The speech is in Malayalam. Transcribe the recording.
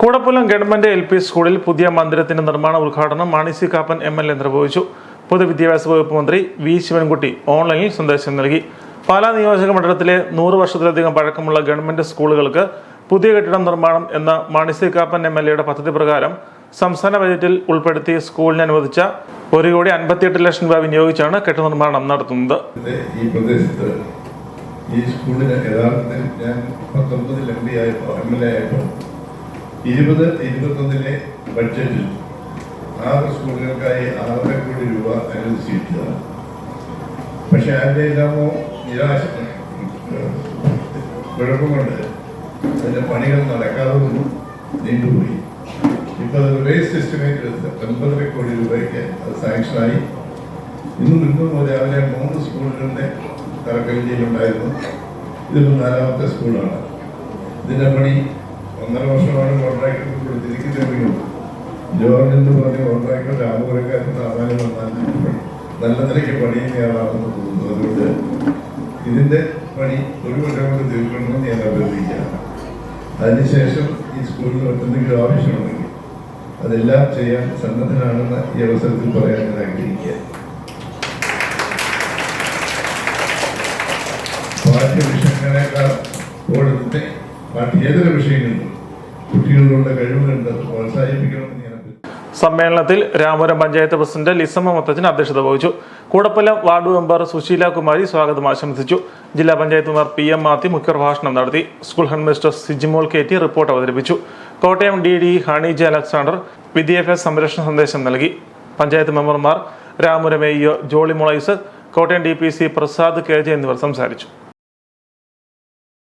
കൂടപ്പുലം ഗവൺമെന്റ് എൽ പി സ്കൂളിൽ പുതിയ മന്ദിരത്തിന്റെ നിർമ്മാണ ഉദ്ഘാടനം Mani C Kappan M L A നിർവഹിച്ചു. പൊതുവിദ്യാഭ്യാസ വകുപ്പ് മന്ത്രി വി ശിവൻകുട്ടി ഓൺലൈനിൽ സന്ദേശം നൽകി. പാലാ നിയോജക മണ്ഡലത്തിലെ നൂറ് വർഷത്തിലധികം പഴക്കമുള്ള ഗവൺമെന്റ് സ്കൂളുകൾക്ക് പുതിയ കെട്ടിടം നിർമ്മാണം എന്ന Mani C Kappan M L എയുടെ പദ്ധതി പ്രകാരം സംസ്ഥാന ബജറ്റിൽ ഉൾപ്പെടുത്തി സ്കൂളിന് അനുവദിച്ച ഒരു കോടി അൻപത്തിയെട്ട് ലക്ഷം രൂപ വിനിയോഗിച്ചാണ് കെട്ടിട നിർമ്മാണം നടത്തുന്നത്. ഈ ഈ സ്കൂളിന് യഥാർത്ഥത്തിൽ ഞാൻ പത്തൊമ്പതിൽ എം പി ആയപ്പോൾ എം എൽ എ ആയപ്പോൾ ഇരുപത് ഇരുപത്തൊന്നിലെ ബഡ്ജറ്റിൽ ആറ് സ്കൂളുകൾക്കായി ആറര കോടി രൂപ അനുവദിച്ചിരിക്കുകയാണ്. പക്ഷെ അതിന്റെ എല്ലാമോ നിരാശ കുഴപ്പമുണ്ട്. അതിന്റെ പണികൾ നടക്കാതെ നീണ്ടുപോയി. ഇപ്പോൾ അത് റേസ് എസ്റ്റിമേറ്റ് എടുത്ത് ഒൻപതര കോടി രൂപയ്ക്ക് അത് സാങ്ഷനായി ഇന്ന് ഇന്നും രാവിലെ മൂന്ന് സ്കൂളുകളുടെ തറക്കല്ലിയിലുണ്ടായിരുന്നു ഇതിപ്പോൾ നാലാമത്തെ സ്കൂളാണ്. ഇതിന്റെ പണി ഒന്നര വർഷമാണ് കോൺട്രാക്ടർ കൊടുത്തിരിക്കുന്നത് ജോർജ് എന്ന് പറഞ്ഞ കോൺട്രാക്ടർ രാമപുരക്കാരൻ സാമാന്യം വന്നാൽ നല്ല നിലയ്ക്ക് പണിയുന്നയാളാണെന്ന് തോന്നുന്നു. അതുകൊണ്ട് ഇതിന്റെ പണി ഒരു കൊല്ലം കൊണ്ട് തീർക്കണമെന്ന് ഞാൻ അഭ്യർത്ഥിക്കുകയാണ്. അതിനുശേഷം ഈ സ്കൂളിൽ എന്തെങ്കിലും ആവശ്യമുണ്ടെങ്കിൽ അതെല്ലാം ചെയ്യാൻ സന്നദ്ധനാണെന്ന് ഈ അവസരത്തിൽ പറയാൻ ഞാൻ ആഗ്രഹിക്കുകയാണ്. പാഠ്യ വിഷയങ്ങളെക്കാൾ കുട്ടികളുടെ കഴിവുകളുണ്ട് അത് പ്രോത്സാഹിപ്പിക്കണമെന്ന് സമ്മേളനത്തിൽ രാമപുരം പഞ്ചായത്ത് പ്രസിഡന്റ് ലിസമ്മ മത്തച്ചൻ അധ്യക്ഷത വഹിച്ചു. കൂടപ്പലം വാർഡ് മെമ്പർ സുശീല കുമാരി സ്വാഗതം ആശംസിച്ചു. ജില്ലാ panchayat member P M Mathi മുഖ്യപ്രഭാഷണം നടത്തി. School head mister Sijimol K T report അവതരിപ്പിച്ചു. Kottayam D D Honey J Alexander വിദ്യാഭ്യാസ സംരക്ഷണ സന്ദേശം നൽകി. പഞ്ചായത്ത് മെമ്പർമാർ Ramapuram A Jolly മൊളൈസ് Kottayam D P C Prasad K J എന്നിവർ സംസാരിച്ചു.